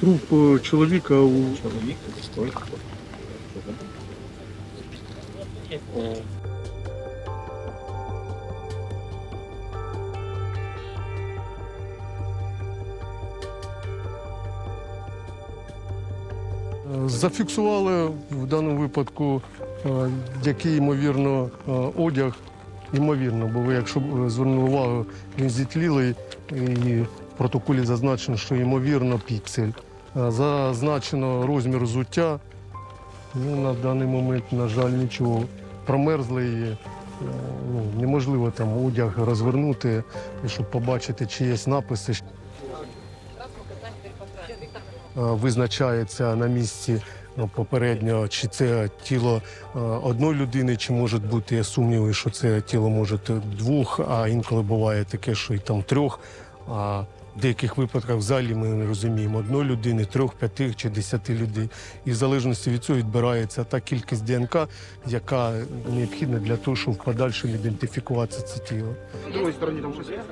Труп е, чоловіка у Чоловік стойка. Зафіксували в даному випадку, е, який, ймовірно, е, одяг. Ймовірно, бо ви, якщо звернули увагу, він зітлілий і в протоколі зазначено, що ймовірно піксель. Е, Зазначено розмір взуття. Ну, на даний момент, на жаль, нічого. Промерзлий, е, ну, неможливо там одяг розвернути, щоб побачити чиєсь написи. Е, визначається на місці ну, попередньо, чи це тіло одної людини, чи можуть бути сумніви, що це тіло може двох, а інколи буває таке, що і там трьох. А в деяких випадках в залі ми не розуміємо одної людини, трьох, п'яти чи десяти людей. І в залежності від цього відбирається та кількість ДНК, яка необхідна для того, щоб в подальшому ідентифікувати це тіло. З другої сторони там щось є?